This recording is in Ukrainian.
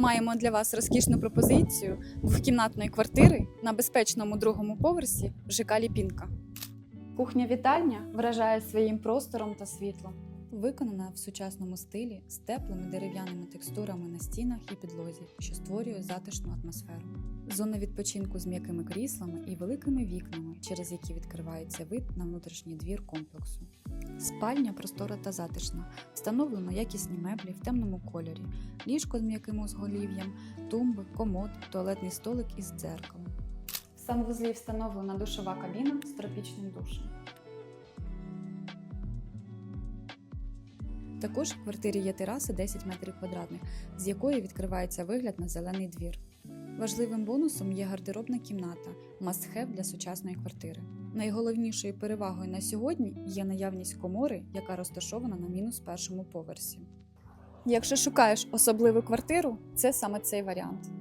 Маємо для вас розкішну пропозицію двохкімнатної квартири на безпечному другому поверсі в ЖК Ліпінка. Кухня-вітальня вражає своїм простором та світлом. Виконана в сучасному стилі з теплими дерев'яними текстурами на стінах і підлозі, що створює затишну атмосферу. Зона відпочинку з м'якими кріслами і великими вікнами, через які відкривається вид на внутрішній двір комплексу. Спальня простора та затишна. Встановлено якісні меблі в темному кольорі, ліжко з м'яким узголів'ям, тумби, комод, туалетний столик із дзеркалом. В санвузлі встановлена душова кабіна з тропічним душем. Також в квартирі є тераса 10 метрів квадратних, з якої відкривається вигляд на зелений двір. Важливим бонусом є гардеробна кімната must-have для сучасної квартири. Найголовнішою перевагою на сьогодні є наявність комори, яка розташована на мінус першому поверсі. Якщо шукаєш особливу квартиру, це саме цей варіант.